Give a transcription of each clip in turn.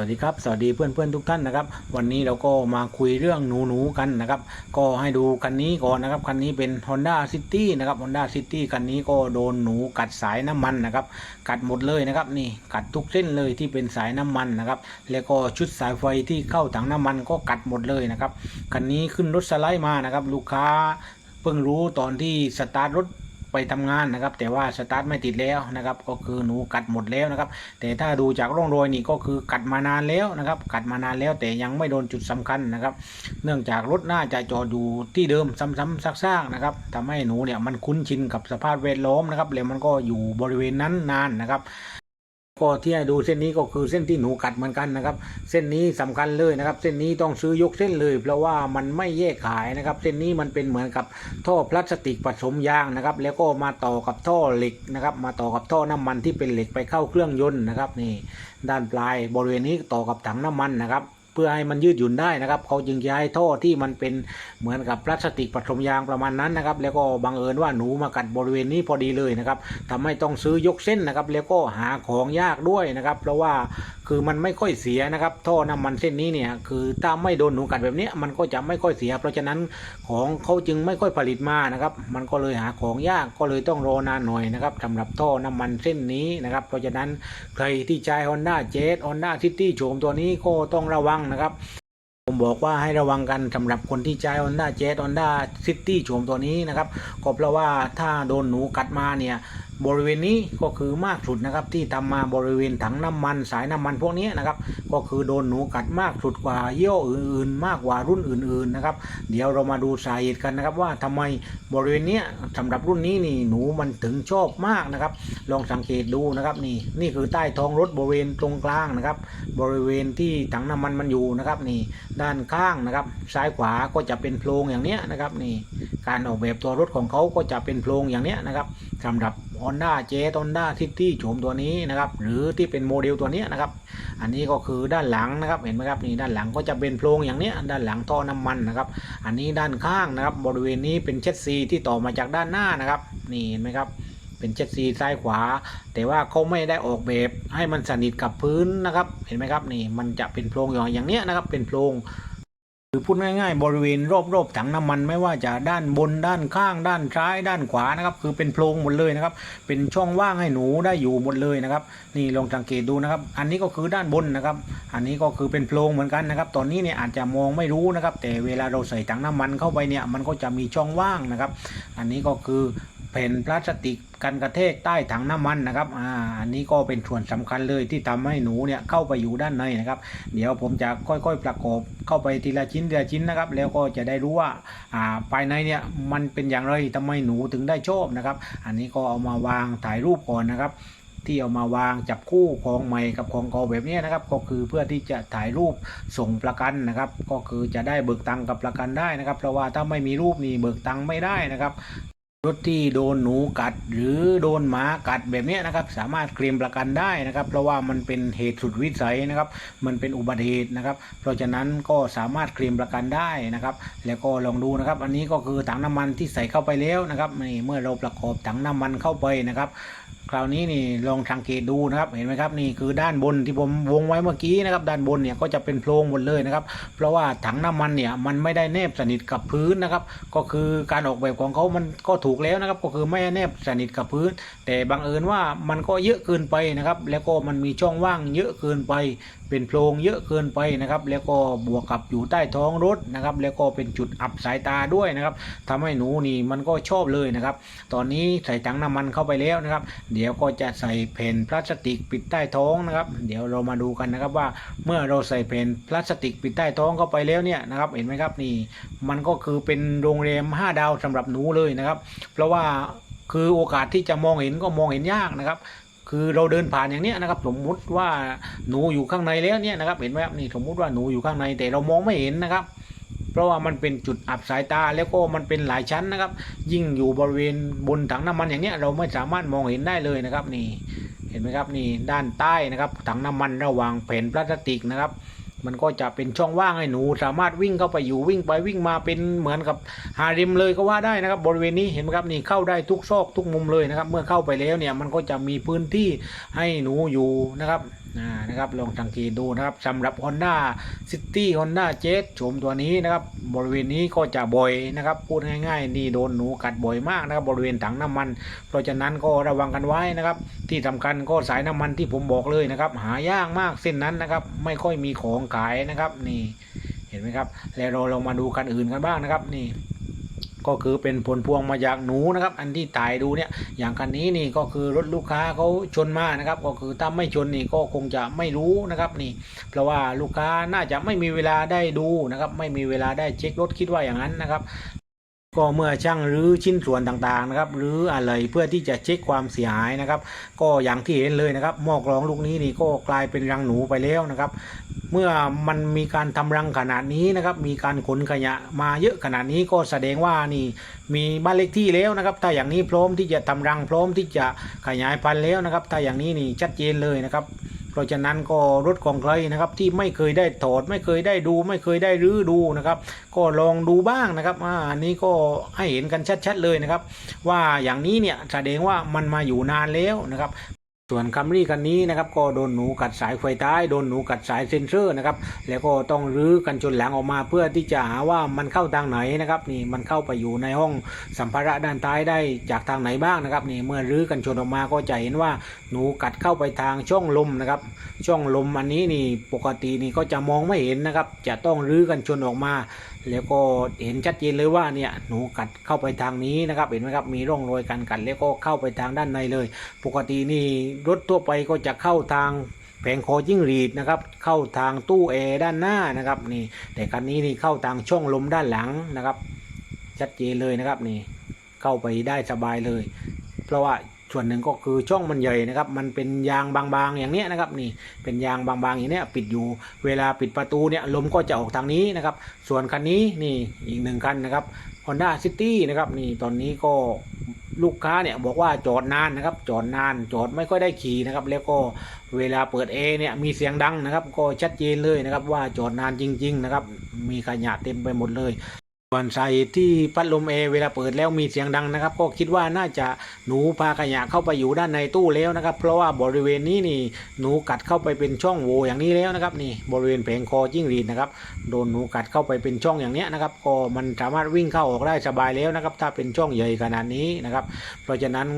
สวัสดีครับ สวัสดีเพื่อนเพื่อนทุกท่านนะครับ วันนี้เราก็มาคุยเรื่องหนูหนูกันนะครับ ก็ให้ดูคันนี้ก่อนนะครับ คันนี้เป็น Honda City นะครับ Honda City คันนี้ก็โดนหนูกัดสายน้ำมันนะครับ กัดหมดเลยนะครับนี่กัดทุกเส้นเลยที่เป็นสายน้ำมันนะครับ แล้วก็ชุดสายไฟที่เข้าถังน้ำมันก็กัดหมดเลยนะครับ คันนี้ขึ้นรถสไลด์มานะครับ ลูกค้าเพิ่งรู้ตอนที่สตาร์ทรถ ไปทำงานนะครับ แต่ว่าสตาร์ทไม่ติดแล้วนะครับ ก็คือหนูกัดหมดแล้วนะครับ แต่ถ้าดูจากร่องรอยนี่ก็คือกัดมานานแล้วนะครับ กัดมานานแล้วแต่ยังไม่โดนจุดสำคัญนะครับ เนื่องจากรถน่าจะจอดอยู่ที่เดิมซ้ำๆซักๆนะครับทำให้หนูเนี่ยมันคุ้นชินกับสภาพแวดล้อมนะครับแล้วมันก็อยู่บริเวณนั้นนานนะครับ ก็ที่ให้ดูเส้นนี้ก็คือเส้นที่หนูกัดเหมือนกันนะครับ เส้นนี้สำคัญเลยนะครับ เส้นนี้ต้องซื้อยกเส้นเลย เพราะว่ามันไม่แยกขายนะครับ เส้นนี้มันเป็นเหมือนกับท่อพลาสติกผสมยางนะครับ แล้วก็มาต่อกับท่อเหล็กนะครับ มาต่อกับท่อน้ำมันที่เป็นเหล็กไปเข้าเครื่องยนต์นะครับนี่ด้านปลายบริเวณนี้ต่อกับถังน้ำมันนะครับ พื่อให้มันยืดหยุ่นได้นะครับ เขาจึงใช้ท่อที่มันเป็นเหมือนกับพลาสติกผสมยางประมาณนั้นนะครับ แล้วก็บังเอิญว่าหนูมากัดบริเวณนี้พอดีเลยนะครับทำให้ต้องซื้อยกเส้นนะครับ แล้วก็หาของยากด้วยนะครับ เพราะว่าคือมันไม่ค่อยเสียนะครับ ท่อน้ำมันเส้นนี้เนี่ยคือถ้าไม่โดนหนูกัดแบบนี้มันก็จะไม่ค่อยเสีย เพราะฉะนั้นของเขาจึงไม่ค่อยผลิตมานะครับ มันก็เลยหาของยากก็เลยต้องรอนานหน่อยนะครับสำหรับท่อน้ำมันเส้นนี้นะครับ เพราะฉะนั้นใครที่ใช้ Honda Jazz Honda City โฉมตัวนี้ก็ต้องระวังนะครับ ผมบอกว่าให้ระวังกันสำหรับคนที่ใช้ Honda Jazz Honda City โฉมตัวนี้นะครับก็เพราะว่าถ้าโดนหนูกัดมาเนี่ย บริเวณนี้ก็คือมากสุดนะครับที่ทำมาบริเวณถังน้ำมันสายน้ำมันพวกนี้นะครับก็คือโดนหนูกัดมากสุดกว่าเยี่ห้ออื่นๆ มากกว่ารุ่นอื่นๆนะครับเดี๋ยวเรามาดูสาเหตุกันนะครับ ว่าทำไมบริเวณเนี้ยสำหรับรุ่นนี้นี่หนูมันถึงชอบมากนะครับ ลองสังเกตดูนะครับนี่นี่คือใต้ท้องรถบริเวณตรงกลางนะครับ บริเวณที่ถังน้ำมันมันอยู่นะครับนี่ด้านข้างนะครับ ซ้ายขวาก็จะเป็นโพรงอย่างเนี้ยนะครับนี่การออกแบบตัวรถของเขาก็จะเป็นโพรงอย่างเนี้ยนะครับสำหรับ Honda j a z Honda City โฉมตัวนี้นะครับหรือที่เป็นโมเดลตัวนี้นะครับอันนี้ก็คือด้านหลังนะครับเห็นไหมครับนี่ด้านหลังก็จะเป็นโพรงอย่างเนี้ยด้านหลังท่อน้ำมันนะครับอันนี้ด้านข้างนะครับบริเวณนี้เป็นเช็ดซีที่ต่อมาจากด้านหน้านะครับนี่เห็นไหมครับเป็นเช็ดซีซ้ายขวา แต่ว่าเขาไม่ได้ออกแบบให้มันสนิทกับพื้นนะครับ เห็นไหมครับนี่มันจะเป็นโพรงอย่างอย่างเนี้ยนะครับเป็นโพรง คือพูดง่ายๆ บริเวณรอบๆถังน้ำมันไม่ว่าจะด้านบนด้านข้าง ด้านซ้าย ด้านขวานะครับ คือเป็นโพรงหมดเลยนะครับ เป็นช่องว่างให้หนูได้อยู่หมดเลยนะครับ นี่ลองสังเกตดูนะครับ อันนี้ก็คือด้านบนนะครับ อันนี้ก็คือเป็นโพรงเหมือนกันนะครับ ตอนนี้เนี่ยอาจจะมองไม่รู้นะครับ แต่เวลาเราใส่ถังน้ำมันเข้าไปเนี่ยมันก็จะมีช่องว่างนะครับ อันนี้ก็คือ แผ่นพลาสติกกันกระแทกใต้ถังน้ำมันนะครับอ่าอันนี้ก็เป็นส่วนสำคัญเลยที่ทำให้หนูเนี่ยเข้าไปอยู่ด้านในนะครับ เดี๋ยวผมจะค่อยๆประกอบเข้าไปทีละชิ้นทีละชิ้นนะครับ แล้วก็จะได้รู้ว่าอ่าภายในเนี่ยมันเป็นอย่างไรทำไมหนูถึงได้ชอบนะครับ อันนี้ก็เอามาวางถ่ายรูปก่อนนะครับที่เอามาวางจับคู่ของใหม่กับของเก่าแบบนี้นะครับ ก็คือเพื่อที่จะถ่ายรูปส่งประกันนะครับ ก็คือจะได้เบิกตังค์กับประกันได้นะครับ เพราะว่าถ้าไม่มีรูปนี่เบิกตังค์ไม่ได้นะครับ รถที่โดนหนูกัดหรือโดนหมากัดแบบนี้นะครับ สามารถเคลมประกันได้นะครับ เพราะว่ามันเป็นเหตุสุดวิสัยนะครับ มันเป็นอุบัติเหตุนะครับ เพราะฉะนั้นก็สามารถเคลมประกันได้นะครับ แล้วก็ลองดูนะครับ อันนี้ก็คือถังน้ำมันที่ใส่เข้าไปแล้วนะครับนี่เมื่อเราประกอบถังน้ำมันเข้าไปนะครับ คราวนี้นี่ลองสังเกตดูนะครับเห็นไหมครับนี่คือด้านบนที่ผมวงไว้เมื่อกี้นะครับด้านบนเนี่ยก็จะเป็นโพรงหมดเลยนะครับเพราะว่าถังน้ำมันเนี่ยมันไม่ได้แนบสนิทกับพื้นนะครับก็คือการออกแบบของเขามันก็ถูกแล้วนะครับก็คือไม่แนบสนิทกับพื้น แต่บังเอิญว่ามันก็เยอะเกินไปนะครับแล้วก็มันมีช่องว่างเยอะเกินไป เป็นโพรงเยอะเกินไปนะครับ แล้วก็บวกกับอยู่ใต้ท้องรถนะครับ แล้วก็เป็นจุดอับสายตาด้วยนะครับทำให้หนูนี่มันก็ชอบเลยนะครับ ตอนนี้ใส่ถังน้ำมันเข้าไปแล้วนะครับ เดี๋ยวก็จะใส่แผ่นพลาสติกปิดใต้ท้องนะครับ เดี๋ยวเรามาดูกันนะครับว่าเมื่อเราใส่แผ่นพลาสติกปิดใต้ท้องเข้าไปแล้วเนี่ยนะครับเห็นไหมครับนี่มันก็คือเป็นโรงแรม 5 ดาวสำหรับหนูเลยนะครับ เพราะว่าคือโอกาสที่จะมองเห็นก็มองเห็นยากนะครับ คือเราเดินผ่านอย่างเนี้ยนะครับสมมุติว่าหนูอยู่ข้างในแล้วเนี่ยนะครับเห็นไหมครับนี่สมมุติว่าหนูอยู่ข้างในแต่เรามองไม่เห็นนะครับ เพราะว่ามันเป็นจุดอับสายตาแล้วก็มันเป็นหลายชั้นนะครับ ยิ่งอยู่บริเวณบนถังน้ำมันอย่างเนี้ยเราไม่สามารถมองเห็นได้เลยนะครับนี่เห็นไหมครับนี่ด้านใต้นะครับถังน้ำมันระหว่างแผ่นพลาสติกนะครับ มันก็จะเป็นช่องว่างให้หนู สามารถวิ่งเข้าไปอยู่วิ่งไปวิ่งมาเป็นเหมือนกับหาริมเลยก็ว่าได้นะครับ บริเวณนี้เห็นไหมครับนี่เข้าได้ทุกซอกทุกมุมเลยนะครับ เมื่อเข้าไปแล้วเนี่ยมันก็จะมีพื้นที่ให้หนูอยู่นะครับ นะครับลองสังเกตดูนะครับสำหรับ Honda City Honda Jazz โฉมตัวนี้นะครับบริเวณนี้ก็จะบ่อยนะครับพูดง่ายๆ นี่โดนหนูกัดบ่อยมากนะครับบริเวณถังน้ำมัน เพราะฉะนั้นก็ระวังกันไว้นะครับ ที่สำคัญก็สายน้ำมันที่ผมบอกเลยนะครับ หายากมากเส้นนั้นนะครับ ไม่ค่อยมีของขายนะครับนี่เห็นไหมครับแล้วเราลองมาดูกันอื่นกันบ้างนะครับนี่ ก็คือเป็นผลพวงมาจากหนูนะครับ อันที่ตายดูเนี่ยอย่างคันนี้นี่ก็คือรถลูกค้าเขาชนมานะครับ ก็คือถ้าไม่ชนนี่ก็คงจะไม่รู้นะครับนี่ เพราะว่าลูกค้าน่าจะไม่มีเวลาได้ดูนะครับ ไม่มีเวลาได้เช็ครถคิดว่าอย่างนั้นนะครับก็เมื่อช่างรื้อชิ้นส่วนต่างๆนะครับหรืออะไรเพื่อที่จะเช็คความเสียหายนะครับ ก็อย่างที่เห็นเลยนะครับหม้อกรองลูกนี้นี่ก็กลายเป็นรังหนูไปแล้วนะครับ เมื่อมันมีการทำรังขนาดนี้นะครับ มีการขนขยะมาเยอะขนาดนี้ก็แสดงว่านี่มีบ้านเลขที่แล้วนะครับ ถ้าอย่างนี้พร้อมที่จะทำรังพร้อมที่จะขยายพันธุ์แล้วนะครับ ถ้าอย่างนี้นี่ชัดเจนเลยนะครับ เพราะฉะนั้นก็รถของใครนะครับที่ไม่เคยได้ถอดไม่เคยได้ดู ไม่เคยได้รื้อดูนะครับ ก็ลองดูบ้างนะครับอ่าอันนี้ก็ให้เห็นกันชัดๆเลยนะครับ ว่าอย่างนี้เนี่ยแสดงว่ามันมาอยู่นานแล้วนะครับ ส่วนคัมรี่คันนี้นะครับก็โดนหนูกัดสายไฟท้ายโดนหนูกัดสายเซ็นเซอร์นะครับแล้วก็ต้องรื้อกันจนหลังออกมาเพื่อที่จะหาว่ามันเข้าทางไหนนะครับนี่มันเข้าไปอยู่ในห้องสัมภาระด้านท้ายได้จากทางไหนบ้างนะครับนี่เมื่อรื้อกันชนออกมาก็จะเห็นว่าหนูกัดเข้าไปทางช่องลมนะครับช่องลมอันนี้นี่ปกตินี่ก็จะมองไม่เห็นนะครับจะต้องรื้อกันชนออกมา แล้วก็เห็นชัดเจนเลยว่าเนี่ยหนูกัดเข้าไปทางนี้นะครับเห็นไหมครับมีร่องรอยการกัด แล้วก็เข้าไปทางด้านในเลย ปกตินี่รถทั่วไปก็จะเข้าทางแผงคอจิ้งรีดนะครับเข้าทางตู้แอร์ด้านหน้านะครับนี่แต่คันนี้นี่เข้าทางช่องลมด้านหลังนะครับ ชัดเจนเลยนะครับนี่เข้าไปได้สบายเลย เพราะว่า ส่วนหนึ่งก็คือช่องมันใหญ่นะครับ มันเป็นยางบางๆอย่างเนี้ยนะครับนี่เป็นยางบางๆอย่างเนี้ยปิดอยู่เวลาปิดประตูเนี่ยลมก็จะออกทางนี้นะครับ ส่วนคันนี้นี่อีกหนึ่งคันนะครับ Honda City นะครับนี่ตอนนี้ก็ลูกค้าเนี่ยบอกว่าจอดนานนะครับจอดนานจอดไม่ค่อยได้ขี่นะครับแล้วก็เวลาเปิดแอเนี่ยมีเสียงดังนะครับ ก็ชัดเจนเลยนะครับว่าจอดนานจริง ๆ นะครับ มีขยะเต็มไปหมดเลย ส่วนสาเหตุที่พัดลมแอร์เวลาเปิดแล้วมีเสียงดังนะครับ ก็คิดว่าน่าจะหนูพาขยะเข้าไปอยู่ด้านในตู้แล้วนะครับ เพราะว่าบริเวณนี้นี่หนูกัดเข้าไปเป็นช่องโหว่อย่างนี้แล้วนะครับนี่บริเวณแผงคอจิ้งหรีดนะครับโดนหนูกัดเข้าไปเป็นช่องอย่างเนี้ยนะครับก็มันสามารถวิ่งเข้าออกได้สบายแล้วนะครับถ้าเป็นช่องใหญ่ขนาดนี้นะครับ เพราะฉะนั้น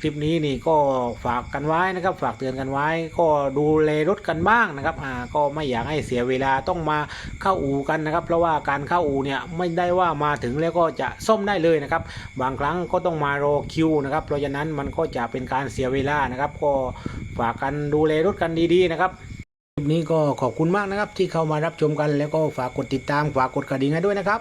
คลิปนี้นี่ก็ฝากกันไว้นะครับ ฝากเตือนกันไว้ ก็ดูแลรถกันบ้างนะครับอ่าก็ไม่อยากให้เสียเวลาต้องมาเข้าอู่กันนะครับ เพราะว่าการเข้าอู่เนี่ยไม่ได้ว่ามาถึงแล้วก็จะซ่อมได้เลยนะครับ บางครั้งก็ต้องมารอคิวนะครับ เพราะฉะนั้นมันก็จะเป็นการเสียเวลานะครับ ก็ฝากกันดูแลรถกันดีๆนะครับคลิปนี้ก็ขอบคุณมากนะครับที่เข้ามารับชมกันแล้วก็ฝากกดติดตามฝากกดกระดิ่งให้ด้วยนะครับ